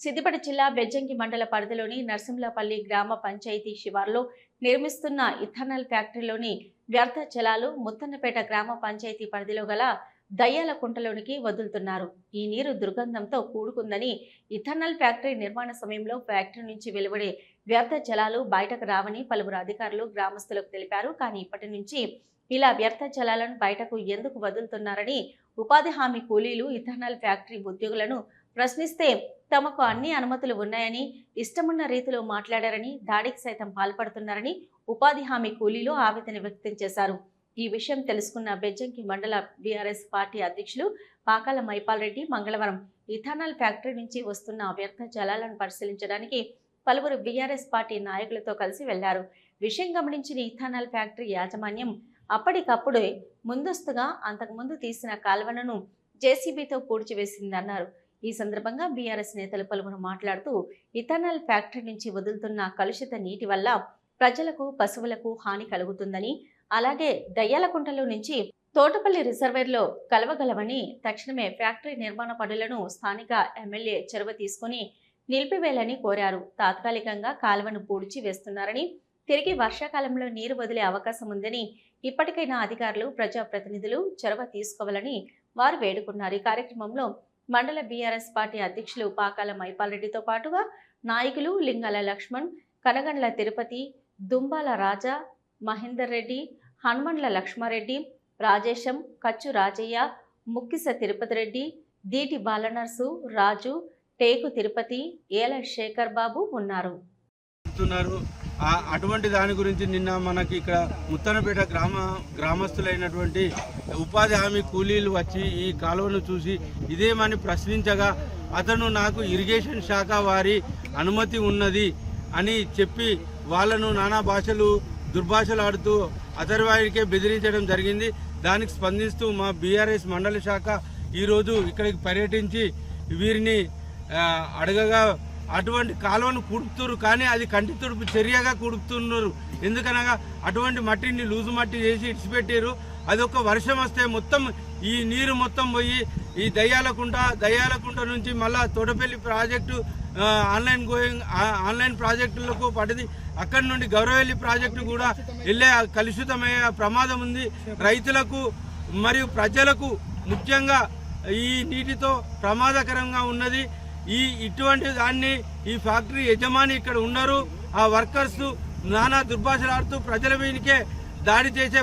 సిద్దిపేట జిల్లా బెజ్జంకి మండల పరిధిలోని నర్సింలపల్లి గ్రామ పంచాయతీ శివార్లో నిర్మిస్తున్న ఇథనాల్ ఫ్యాక్టరీలోని వ్యర్థ జలాలు ముత్తన్నపేట గ్రామ పంచాయతీ పరిధిలో గల దయ్యాల కుంటలోనికి వదులుతున్నారు. ఈ నీరు దుర్గంధంతో కూడుకుందని ఇథనాల్ ఫ్యాక్టరీ నిర్మాణ సమయంలో ఫ్యాక్టరీ నుంచి వెలువడే వ్యర్థ జలాలు బయటకు రావని పలువురు అధికారులు గ్రామస్తులకు తెలిపారు. కానీ ఇప్పటి నుంచి ఇలా వ్యర్థ జలాలను బయటకు ఎందుకు వదులుతున్నారని ఉపాధి హామీ కూలీలు ఇథనాల్ ఫ్యాక్టరీ ఉద్యోగులను ప్రశ్నిస్తే తమకు అన్ని అనుమతులు ఉన్నాయని ఇష్టమున్న రీతిలో మాట్లాడారని దాడికి సైతం పాల్పడుతున్నారని ఉపాధి హామీ కూలీలు ఆవేదన వ్యక్తం చేశారు. ఈ విషయం తెలుసుకున్న బెజ్జంకి మండల బీఆర్ఎస్ పార్టీ అధ్యక్షులు పాకాల మైపాల్ రెడ్డి మంగళవారం ఇథానాల్ ఫ్యాక్టరీ నుంచి వస్తున్న వ్యర్థ జలాలను పరిశీలించడానికి పలువురు బీఆర్ఎస్ పార్టీ నాయకులతో కలిసి వెళ్ళారు. విషయం గమనించిన ఇథానాల్ ఫ్యాక్టరీ యాజమాన్యం అప్పటికప్పుడే ముందస్తుగా అంతకుముందు తీసిన కాల్వలను జేసీబీతో పూడ్చివేసిందన్నారు. ఈ సందర్భంగా బీఆర్ఎస్ నేతలు పలువురు మాట్లాడుతూ ఇథనాల్ ఫ్యాక్టరీ నుంచి వదులుతున్న కలుషిత నీటి వల్ల ప్రజలకు పశువులకు హాని కలుగుతుందని అలాగే దయ్యాలకుంటలో నుంచి తోటపల్లి రిజర్వేర్లో కలవగలవని తక్షణమే ఫ్యాక్టరీ నిర్మాణ పనులను స్థానిక ఎమ్మెల్యే చొరవ తీసుకుని నిలిపివేయాలని కోరారు. తాత్కాలికంగా కాలువను పూడ్చి వేస్తున్నారని తిరిగి వర్షాకాలంలో నీరు వదిలే అవకాశం ఉందని ఇప్పటికైనా అధికారులు ప్రజాప్రతినిధులు చొరవ తీసుకోవాలని వారు వేడుకున్నారు. ఈ కార్యక్రమంలో మండల బీఆర్ఎస్ పార్టీ అధ్యక్షులు పాకాల మైపాల్ రెడ్డితో పాటుగా నాయకులు లింగాల లక్ష్మణ్ కనగండ్ల తిరుపతి దుంబాల రాజా మహేందర్ రెడ్డి హనుమండ్ల లక్ష్మారెడ్డి రాజేశం కచ్చు రాజయ్య ముక్కిస తిరుపతి రెడ్డి దీటి బాలనర్సు రాజు టేకు తిరుపతి ఏల శేఖర్ బాబు ఉన్నారు. అటువంటి దాని గురించి నిన్న మనకి ఇక్కడ ముత్తనపేట గ్రామ గ్రామస్తులైనటువంటి ఉపాధి హామీ కూలీలు వచ్చి ఈ కాలువను చూసి ఇదేమని ప్రశ్నించగా అతను నాకు ఇరిగేషన్ శాఖ వారి అనుమతి ఉన్నది అని చెప్పి వాళ్ళను నానా భాషలు దుర్భాషలు ఆడుతూ అతర్వాయికే బెదిరించడం జరిగింది. దానికి స్పందిస్తూ మా బీఆర్ఎస్ మండల శాఖ ఈరోజు ఇక్కడికి పర్యటించి వీరిని అడగగా అటువంటి కాలువను కుడుపుతున్నారు కానీ అది కంటి తుడుపు చర్యగా కుడుపుతున్నారు. ఎందుకనగా అటువంటి మట్టిని లూజు మట్టి చేసి ఇడిచిపెట్టారు అది ఒక వర్షం వస్తే మొత్తం ఈ నీరు మొత్తం పోయి ఈ దయ్యాలకుంట దయ్యాలకుంట నుంచి మళ్ళా Thotapalli project online going online ప్రాజెక్టులకు పడింది. అక్కడి నుండి గౌరవెల్లి ప్రాజెక్టు కూడా వెళ్ళే కలుషితమయ్యే ప్రమాదం ఉంది. రైతులకు మరియు ప్రజలకు ముఖ్యంగా ఈ నీటితో ప్రమాదకరంగా ఉన్నది. ఈ ఇటువంటి దాన్ని ఈ ఫ్యాక్టరీ యజమాని ఇక్కడ ఉన్నారు. ఆ వర్కర్స్ నానా దుర్భాషలాడుతూ ప్రజల మీదకే దాడి చేసే